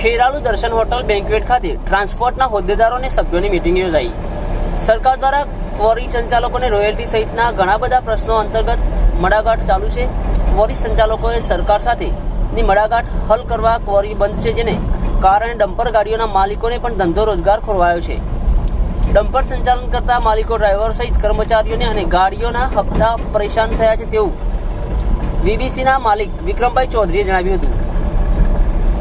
ખેરાલુ દર્શન hotel banquet ખાતે ટ્રાન્સપોર્ટના હોદ્દેદારો અને સભ્યોની મિટિંગ યોજાઈ. સરકાર દ્વારા ક્વોરી સંચાલકોને રોયલ્ટી સહિતના ઘણા બધા પ્રશ્નો અંતર્ગત મડાગાઠ ચાલુ છે. ક્વોરી સંચાલકોએ સરકાર સાથે ની મડાગાંઠ હલ કરવા ક્વોરી બંધ છે જેને કારણે ડમ્પર ગાડીઓના માલિકોને પણ ધંધો રોજગાર ખોરવાયો છે. ડમ્પર સંચાલન કરતા માલિકો ડ્રાઈવર સહિત કર્મચારીઓને અને ગાડીઓના હપ્તા પરેશાન થયા છે તેવું વીબીસીના માલિક વિક્રમભાઈ ચૌધરીએ જણાવ્યું હતું.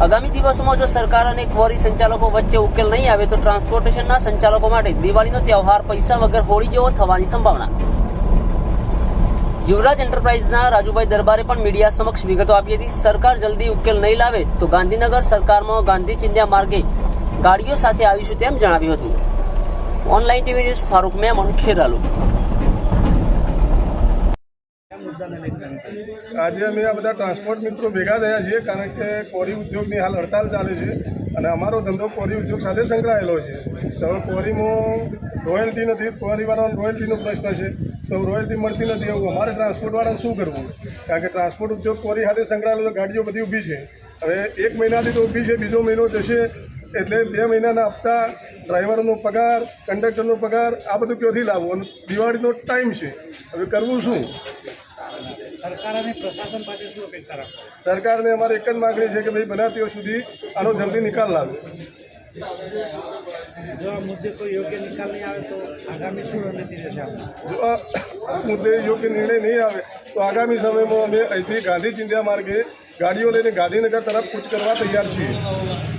આગામી દિવસોમાં જો સરકાર અને ક્વોરી સંચાલકો વચ્ચે ઉકેલ નહીં આવે તો ટ્રાન્સપોર્ટેશનના સંચાલકો માટે દિવાળીનો તહેવાર પૈસા વગર હોળી જેવો થવાની સંભાવના. યુવરાજ એન્ટરપ્રાઇઝના રાજુભાઈ દરબારે પણ મીડિયા સમક્ષ વિગતો આપી હતી, સરકાર જલ્દી ઉકેલ નહીં લાવે તો ગાંધીનગર સરકારમાં ગાંધી ચિંધ્યા માર્ગે ગાડીઓ સાથે આવીશું તેમ જણાવ્યું હતું. Online TV news Farooq Memon, Kheralu. આજે અમે આ બધા ટ્રાન્સપોર્ટ મિત્રો ભેગા થયા છીએ કારણ કે કોરી ઉદ્યોગની હાલ હડતાલ ચાલે છે અને અમારો ધંધો કોરી ઉદ્યોગ સાથે સંકળાયેલો છે. તો હવે કોરીમાં રોયલ્ટી નથી, કોરીવાળાનો રોયલ્ટીનો પ્રશ્ન છે. તો રોયલ્ટી મળતી નથી એવું અમારે ટ્રાન્સપોર્ટવાળાને શું કરવું? કારણ કે ટ્રાન્સપોર્ટ ઉદ્યોગ કોરી સાથે સંકળાયેલો ગાડીઓ બધી ઊભી છે. હવે એક મહિનાથી તો ઊભી છે, બીજો મહિનો જશે એટલે બે મહિનાના હપ્તા, ડ્રાઈવરનો પગાર, કંડક્ટરનો પગાર, આ બધું ક્યાંથી લાવવું? દિવાળીનો ટાઈમ છે. હવે કરવું શું? સરકાર અને પ્રશાસન પાસે શું અપેક્ષા રાખો? સરકારને અમારે એક જ માગણી છે કે ભાઈ બન્યા ત્યાં સુધી આનો જલ્દી નિકાલ લાવે. જો આ મુદ્દે કોઈ યોગ્ય નિકાલ નહીં આવે તો આગામી શું રણનીતિ રહેશે જો આ આ મુદ્દે યોગ્ય નિર્ણય નહીં આવે તો આગામી સમયમાં અમે અહીંથી ગાંધી ચિંધ્યા માર્ગે ગાડીઓ લઈને ગાંધીનગર તરફ કૂચ કરવા તૈયાર છીએ.